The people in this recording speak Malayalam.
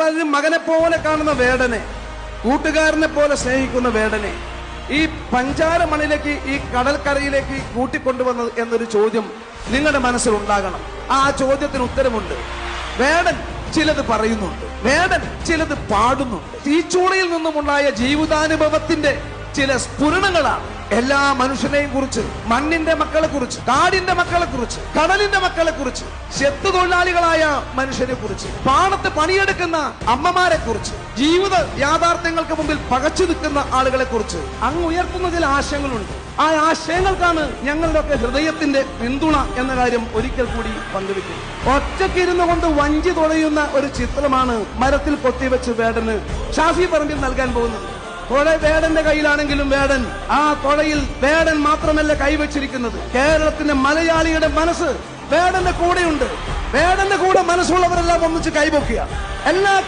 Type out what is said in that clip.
പലരും മകനെ പോലെ കാണുന്ന വേടനെ കൂട്ടുകാരനെ പോലെ സ്നേഹിക്കുന്ന വേടനെ ഈ പഞ്ചാര മണിലേക്ക് ഈ കടൽക്കരയിലേക്ക് കൂട്ടിക്കൊണ്ടുവന്നത് എന്നൊരു ചോദ്യം നിങ്ങളുടെ മനസ്സിൽ ഉണ്ടാകണം. ആ ചോദ്യത്തിന് ഉത്തരമുണ്ട്. വേടൻ ചിലത് പറയുന്നുണ്ട്. വേടൻ ചിലത് പാടുന്നുണ്ട്. തീച്ചൂളയിൽ നിന്നുമുണ്ടായ ജീവിതാനുഭവത്തിന്റെ ചില സ്ഫുരണങ്ങളാണ്. എല്ലാ മനുഷ്യനെയും കുറിച്ച് മണ്ണിന്റെ മക്കളെ കുറിച്ച് കാടിന്റെ മക്കളെ കുറിച്ച് കടലിന്റെ മക്കളെ കുറിച്ച് ശത്ത് തൊഴിലാളികളായ മനുഷ്യനെ കുറിച്ച് പാടത്ത് പണിയെടുക്കുന്ന അമ്മമാരെ കുറിച്ച് ജീവിത യാഥാർത്ഥ്യങ്ങൾക്ക് മുമ്പിൽ പകച്ചു നിൽക്കുന്ന ആളുകളെ കുറിച്ച് അങ്ങ് ഉയർത്തുന്ന ചില ആശയങ്ങളുണ്ട്. ആ ആശയങ്ങൾക്കാണ് ഞങ്ങളുടെ ഒക്കെ ഹൃദയത്തിന്റെ പിന്തുണ എന്ന കാര്യം ഒരിക്കൽ കൂടി പങ്കുവെക്കും ഒറ്റക്കിരുന്നു കൊണ്ട് വഞ്ചി തുഴയുന്ന ഒരു ചിത്രമാണ് മരത്തിൽ കൊത്തിവെച്ച് വേടന് ഷാഫി പറമ്പിൽ നൽകാൻ പോകുന്നത്. തുഴ വേടന്റെ കയ്യിലാണെങ്കിലും വേടൻ. ആ കൊഴയിൽ വേടൻ മാത്രമല്ല കൈവച്ചിരിക്കുന്നത്. കേരളത്തിന്റെ മലയാളിയുടെ മനസ്സ് വേടന്റെ കൂടെയുണ്ട്. വേടന്റെ കൂടെ മനസ്സുള്ളവരെല്ലാം ഒന്നിച്ച് കൈപൊക്കുക എല്ലാ